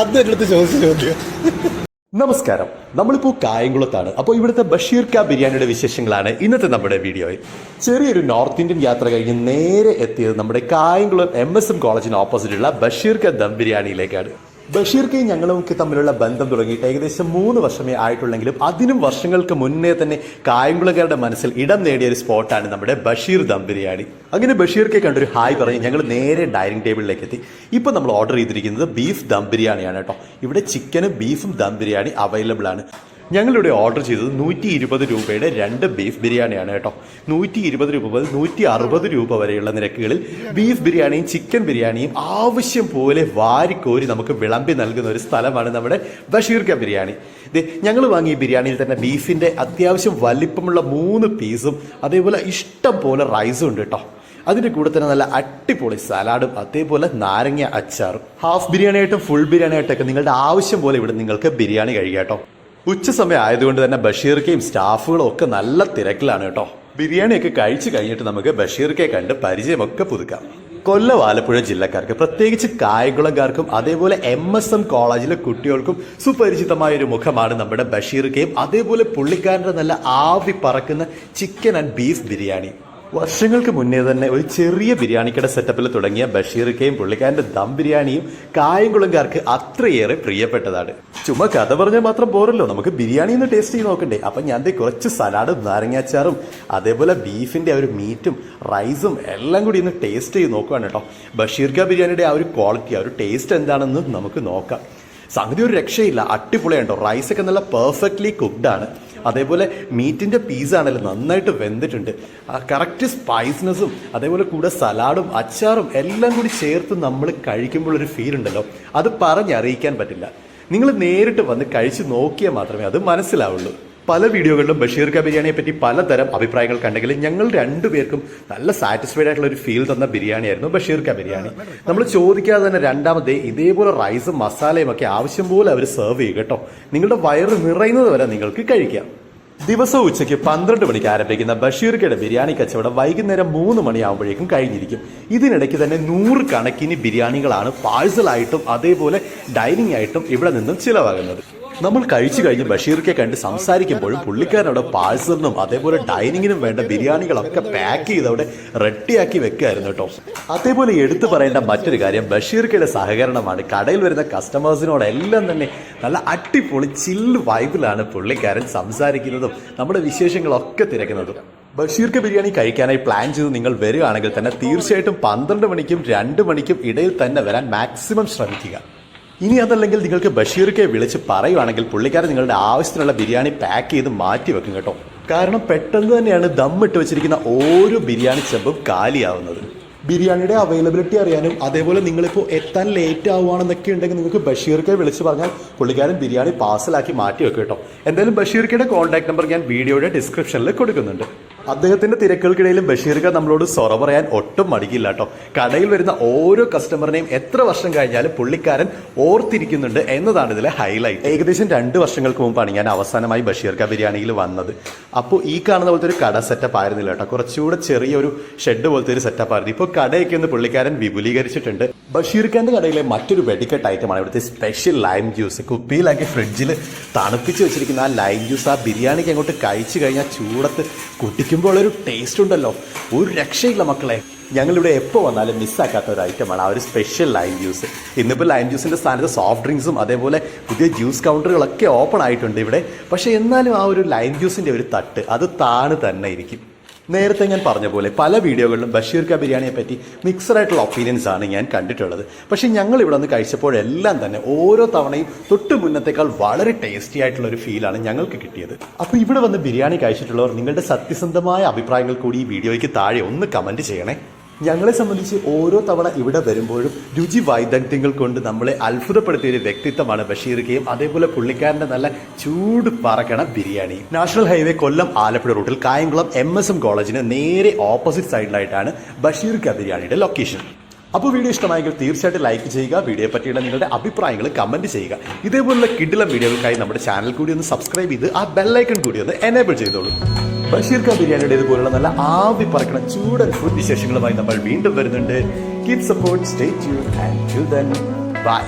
അന്ന് എന്നെടുത്ത് നമസ്കാരം. നമ്മളിപ്പോൾ കായംകുളത്താണ്. അപ്പോൾ ഇവിടുത്തെ ബഷീർ കാ ബിരിയാണിയുടെ വിശേഷങ്ങളാണ് ഇന്നത്തെ നമ്മുടെ വീഡിയോയിൽ ചെറിയൊരു നോർത്ത് ഇന്ത്യൻ യാത്ര കഴിഞ്ഞ് നേരെ എത്തിയത് നമ്മുടെ കായംകുളം എം എസ് എം കോളേജിന് ഓപ്പോസിറ്റുള്ള ബഷീർ കാ ദം ബിരിയാണിയിലേക്കാണ്. ബഷീർ കയും ഞങ്ങളുമൊക്കെ തമ്മിലുള്ള ബന്ധം തുടങ്ങിയിട്ട് ഏകദേശം മൂന്ന് വർഷമേ ആയിട്ടുള്ളെങ്കിലും അതിനും വർഷങ്ങൾക്ക് മുന്നേ തന്നെ കായംകുളക്കാരുടെ മനസ്സിൽ ഇടം നേടിയ ഒരു സ്പോട്ടാണ് നമ്മുടെ ബഷീർ ദം ബിരിയാണി. അങ്ങനെ ബഷീർക്കെ കണ്ടൊരു ഹായ് പറഞ്ഞ് ഞങ്ങൾ നേരെ ഡൈനിങ് ടേബിളിലേക്ക് എത്തി. ഇപ്പൊ നമ്മൾ ഓർഡർ ചെയ്തിരിക്കുന്നത് ബീഫ് ദം ബിരിയാണിയാണ് കേട്ടോ. ഇവിടെ ചിക്കനും ബീഫും ദം ബിരിയാണി അവൈലബിൾ ആണ്. ഞങ്ങളിവിടെ ഓർഡർ ചെയ്തത് നൂറ്റി ഇരുപത് രൂപയുടെ രണ്ട് ബീഫ് ബിരിയാണിയാണ് കേട്ടോ. നൂറ്റി ഇരുപത് രൂപ മുതൽ നൂറ്റി അറുപത് രൂപ വരെയുള്ള നിരക്കുകളിൽ ബീഫ് ബിരിയാണിയും ചിക്കൻ ബിരിയാണിയും ആവശ്യം പോലെ വാരിക്കോരി നമുക്ക് വിളമ്പി നൽകുന്ന ഒരു സ്ഥലമാണ് നമ്മുടെ ബഷീർക്ക ബിരിയാണി. ഇത് ഞങ്ങൾ വാങ്ങിയ ബിരിയാണിയിൽ തന്നെ ബീഫിന്റെ അത്യാവശ്യം വലിപ്പമുള്ള മൂന്ന് പീസും അതേപോലെ ഇഷ്ടം പോലെ റൈസും ഉണ്ട് കേട്ടോ. അതിന്റെ കൂടെ തന്നെ നല്ല അടിപൊളി സലാഡും അതേപോലെ നാരങ്ങ അച്ചാറും. ഹാഫ് ബിരിയാണി ആയിട്ടും ഫുൾ ബിരിയാണി ആയിട്ടൊക്കെ നിങ്ങളുടെ ആവശ്യം പോലെ ഇവിടെ നിങ്ങൾക്ക് ബിരിയാണി കഴിക്കാം കേട്ടോ. ഉച്ച സമയം ആയതുകൊണ്ട് തന്നെ ബഷീർക്കയും സ്റ്റാഫുകളും ഒക്കെ നല്ല തിരക്കിലാണ് കേട്ടോ. ബിരിയാണിയൊക്കെ കഴിച്ചു കഴിഞ്ഞിട്ട് നമുക്ക് ബഷീർക്കയെ കണ്ട് പരിചയമൊക്കെ പുതുക്കാം. കൊല്ലം ആലപ്പുഴ ജില്ലക്കാർക്ക് പ്രത്യേകിച്ച് കായംകുളംകാർക്കും അതേപോലെ എം എസ് എം കോളേജിലെ കുട്ടികൾക്കും സുപരിചിതമായ ഒരു മുഖമാണ് നമ്മുടെ ബഷീർക്കയും അതേപോലെ പുള്ളിക്കാരന്റെ നല്ല ആവി പറക്കുന്ന ചിക്കൻ ആൻഡ് ബീഫ് ബിരിയാണി. വർഷങ്ങൾക്ക് മുന്നേ തന്നെ ഒരു ചെറിയ ബിരിയാണിക്കട സെറ്റപ്പിൽ തുടങ്ങിയ ബഷീർക്കയും പുള്ളിക്കാരന്റെ ദം ബിരിയാണിയും കായംകുളംകാർക്ക് അത്രയേറെ പ്രിയപ്പെട്ടതാണ്. ചുമ്മാ കഥ പറഞ്ഞാൽ മാത്രം പോരല്ലോ. നമുക്ക് ബിരിയാണി ഒന്ന് ടേസ്റ്റ് ചെയ്ത് നോക്കണ്ടേ. അപ്പൊ ഞാൻ കുറച്ച് സലാഡും നാരങ്ങാച്ചാറും അതേപോലെ ബീഫിന്റെ ഒരു മീറ്റും റൈസും എല്ലാം കൂടി ഒന്ന് ടേസ്റ്റ് ചെയ്ത് നോക്കുകയാണ് കേട്ടോ. ബഷീർക്ക ബിരിയാണിയുടെ ആ ഒരു ക്വാളിറ്റി ആ ഒരു ടേസ്റ്റ് എന്താണെന്ന് നമുക്ക് നോക്കാം. സംഗതി ഒരു രക്ഷയില്ല. അടിപൊളിയുണ്ടോ റൈസൊക്കെ നല്ല പെർഫെക്റ്റ്ലി കുക്ക്ഡ് ആണ്. അതേപോലെ മീറ്റിന്റെ പീസ് ആണല്ലോ നന്നായിട്ട് വെന്തിട്ടുണ്ട്. കറക്റ്റ് സ്പൈസ്നെസ്സും അതേപോലെ കൂടെ സലാഡും അച്ചാറും എല്ലാം കൂടി ചേർത്ത് നമ്മൾ കഴിക്കുമ്പോൾ ഒരു ഫീൽ ഉണ്ടല്ലോ. അത് പറഞ്ഞറിയിക്കാൻ പറ്റില്ല. നിങ്ങൾ നേരിട്ട് വന്ന് കഴിച്ച് നോക്കിയാൽ മാത്രമേ അത് മനസ്സിലാവുള്ളൂ. പല വീഡിയോകളിലും ബഷീർ ക ബിരിയാണിയെ പറ്റി പലതരം അഭിപ്രായങ്ങൾ കണ്ടെങ്കിലും ഞങ്ങൾ രണ്ടുപേർക്കും നല്ല സാറ്റിസ്ഫൈഡ് ആയിട്ടുള്ള ഒരു ഫീൽ തന്ന ബിരിയാണിയായിരുന്നു ബഷീർ ക ബിരിയാണി. നമ്മൾ ചോദിക്കാതെ തന്നെ രണ്ടാമതേ ഇതേപോലെ റൈസും മസാലയും ഒക്കെ ആവശ്യം പോലെ അവർ സെർവ് ചെയ്യും കേട്ടോ. നിങ്ങളുടെ വയറ് നിറയുന്നത് വരെ നിങ്ങൾക്ക് കഴിക്കാം. ദിവസവും ഉച്ചയ്ക്ക് പന്ത്രണ്ട് മണിക്ക് ആരംഭിക്കുന്ന ബഷീർക്കയുടെ ബിരിയാണി കച്ചവടം വൈകുന്നേരം മൂന്ന് മണിയാകുമ്പോഴേക്കും കഴിഞ്ഞിരിക്കും. ഇതിനിടയ്ക്ക് തന്നെ നൂറ് കണക്കിന് ബിരിയാണികളാണ് പാഴ്സലായിട്ടും അതേപോലെ ഡൈനിങ് ആയിട്ടും ഇവിടെ നിന്നും ചിലവാകുന്നത്. നമ്മൾ കഴിച്ചു കഴിഞ്ഞ് ബഷീർക്കെ കണ്ട് സംസാരിക്കുമ്പോഴും പുള്ളിക്കാരനവിടെ പാഴ്സലിനും അതേപോലെ ഡൈനിങ്ങിനും വേണ്ട ബിരിയാണികളൊക്കെ പാക്ക് ചെയ്ത് അവിടെ റെഡിയാക്കി വെക്കായിരുന്നു കേട്ടോ. അതേപോലെ എടുത്തു പറയേണ്ട മറ്റൊരു കാര്യം ബഷീർക്കയുടെ സഹകരണമാണ്. കടയിൽ വരുന്ന കസ്റ്റമേഴ്സിനോടെല്ലാം തന്നെ നല്ല അടിപൊളി ചില്ല് വൈബിലാണ് പുള്ളിക്കാരൻ സംസാരിക്കുന്നതും നമ്മുടെ വിശേഷങ്ങളൊക്കെ തിരക്കുന്നതും. ബഷീർക്ക് ബിരിയാണി കഴിക്കാനായി പ്ലാൻ ചെയ്ത് നിങ്ങൾ വരികയാണെങ്കിൽ തന്നെ തീർച്ചയായിട്ടും പന്ത്രണ്ട് മണിക്കും രണ്ട് മണിക്കും ഇടയിൽ തന്നെ വരാൻ മാക്സിമം ശ്രമിക്കുക. ഇനി അതല്ലെങ്കിൽ നിങ്ങൾക്ക് ബഷീർക്കെ വിളിച്ച് പറയുവാണെങ്കിൽ പുള്ളിക്കാരൻ നിങ്ങളുടെ ആവശ്യത്തിനുള്ള ബിരിയാണി പാക്ക് ചെയ്ത് മാറ്റി വെക്കും കേട്ടോ. കാരണം പെട്ടെന്ന് തന്നെയാണ് ദം ഇട്ട് വെച്ചിരിക്കുന്ന ഓരോ ബിരിയാണി ചെമ്പും കാലിയാവുന്നത്. ബിരിയാണിയുടെ അവൈലബിലിറ്റി അറിയാനും അതേപോലെ നിങ്ങളിപ്പോൾ എത്താൻ ലേറ്റ് ആവുകയാണെന്നൊക്കെ ഉണ്ടെങ്കിൽ നിങ്ങൾക്ക് ബഷീർക്കെ വിളിച്ച് പറഞ്ഞാൽ പുള്ളിക്കാരൻ ബിരിയാണി പാഴ്സലാക്കി മാറ്റി വെക്കും കേട്ടോ. എന്തായാലും ബഷീർക്കയുടെ കോൺടാക്ട് നമ്പർ ഞാൻ വീഡിയോയുടെ ഡിസ്ക്രിപ്ഷനിൽ കൊടുക്കുന്നുണ്ട്. അദ്ദേഹത്തിന്റെ തിരക്കുകൾക്കിടയിലും ബഷീർക്ക നമ്മളോട് സൊറ പറയാൻ ഒട്ടും മടിക്കില്ല കേട്ടോ. കടയിൽ വരുന്ന ഓരോ കസ്റ്റമറിനെയും എത്ര വർഷം കഴിഞ്ഞാലും പുള്ളിക്കാരൻ ഓർത്തിരിക്കുന്നുണ്ട് എന്നതാണ് ഇതിലെ ഹൈലൈറ്റ് ഏകദേശം രണ്ട് വർഷങ്ങൾക്ക് മുമ്പാണ് ഞാൻ അവസാനമായി ബഷീർക്ക ബിരിയാണിയിൽ വന്നത്. അപ്പോൾ ഈ കാണുന്ന പോലത്തെ ഒരു കട സെറ്റപ്പ് ആയിരുന്നില്ല കേട്ടോ. കുറച്ചുകൂടെ ചെറിയൊരു ഷെഡ് പോലത്തെ ഒരു സെറ്റപ്പ് ആയിരുന്നു. ഇപ്പോൾ കടയൊക്കെ ഒന്ന് പുള്ളിക്കാരൻ വിപുലീകരിച്ചിട്ടുണ്ട്. ബഷീർഖാന്റെ കടയിലെ മറ്റൊരു വെടിക്കെട്ട് ഐറ്റമാണ് ഇവിടുത്തെ സ്പെഷ്യൽ ലൈം ജ്യൂസ് കുപ്പിയിലാക്കി ഫ്രിഡ്ജിൽ തണുപ്പിച്ച് വെച്ചിരിക്കുന്ന ആ ലൈം ജ്യൂസ് ആ ബിരിയാണിക്ക് അങ്ങോട്ട് കഴിച്ചു കഴിഞ്ഞാൽ ചൂടത്ത് കുട്ടിക്കുമ്പോൾ ഒരു ടേസ്റ്റ് ഉണ്ടല്ലോ. ഒരു രക്ഷയില്ല മക്കളെ. ഞങ്ങളിവിടെ എപ്പോൾ വന്നാലും മിസ്സാക്കാത്ത ഒരു ഐറ്റമാണ് ആ ഒരു സ്പെഷ്യൽ ലൈം ജ്യൂസ് ഇന്നിപ്പോൾ ലൈം ജ്യൂസിന്റെ സ്ഥാനത്ത് സോഫ്റ്റ് ഡ്രിങ്ക്സും അതേപോലെ പുതിയ ജ്യൂസ് കൗണ്ടറുകളൊക്കെ ഓപ്പൺ ആയിട്ടുണ്ട് ഇവിടെ. പക്ഷേ എന്നാലും ആ ഒരു ലൈം ജ്യൂസിന്റെ ഒരു തട്ട് അത് താണ് തന്നെ ഇരിക്കും. നേരത്തെ ഞാൻ പറഞ്ഞ പോലെ പല വീഡിയോകളിലും ബഷീർ ക ബിരിയാണിയെ പറ്റി മിക്സഡ് ആയിട്ടുള്ള ഒപ്പീനിയൻസ് ആണ് ഞാൻ കണ്ടിട്ടുള്ളത്. പക്ഷേ ഞങ്ങൾ ഇവിടെ നിന്ന് കഴിച്ചപ്പോഴെല്ലാം തന്നെ ഓരോ തവണയും തൊട്ട് മുന്നത്തേക്കാൾ വളരെ ടേസ്റ്റി ആയിട്ടുള്ള ഒരു ഫീലാണ് ഞങ്ങൾക്ക് കിട്ടിയത്. അപ്പോൾ ഇവിടെ വന്ന് ബിരിയാണി കഴിച്ചിട്ടുള്ളവർ നിങ്ങളുടെ സത്യസന്ധമായ അഭിപ്രായങ്ങൾ കൂടി ഈ വീഡിയോയ്ക്ക് താഴെ ഒന്ന് കമന്റ് ചെയ്യണേ. ഞങ്ങളെ സംബന്ധിച്ച് ഓരോ തവണ ഇവിടെ വരുമ്പോഴും രുചി വൈദഗ്ധ്യങ്ങൾ കൊണ്ട് നമ്മളെ അത്ഭുതപ്പെടുത്തിയ ഒരു വ്യക്തിത്വമാണ് ബഷീർ ഗെയിം അതേപോലെ പുള്ളിക്കാരന്റെ നല്ല ചൂട് പറക്കണ ബിരിയാണി. നാഷണൽ ഹൈവേ കൊല്ലം ആലപ്പുഴ റൂട്ടിൽ കായംകുളം എം എസ് എം കോളേജിന് നേരെ ഓപ്പോസിറ്റ് സൈഡിലായിട്ടാണ് ബഷീർ ബഷീർക്ക ബിരിയാണിയുടെ ലൊക്കേഷൻ അപ്പോൾ വീഡിയോ ഇഷ്ടമായെങ്കിൽ തീർച്ചയായിട്ടും ലൈക്ക് ചെയ്യുക. വീഡിയോ പറ്റിയുള്ള നിങ്ങളുടെ അഭിപ്രായങ്ങൾ കമന്റ് ചെയ്യുക. ഇതേപോലുള്ള കിഡിലം വീഡിയോകൾക്കായി നമ്മുടെ ചാനൽ കൂടി ഒന്ന് സബ്സ്ക്രൈബ് ചെയ്ത് ആ ബെല്ലൈക്കൺ കൂടി ഒന്ന് എനേബിൾ ചെയ്തോളൂ. ബഷീർ ഖാൻ ബിരിയാണിയുടെ ഇതുപോലുള്ള നല്ല ആവി പറക്കണ ചൂടൻ ഫുഡ് വിശേഷങ്ങളുമായി നമ്മൾ വീണ്ടും വരുന്നുണ്ട്. Keep support stay tune and bye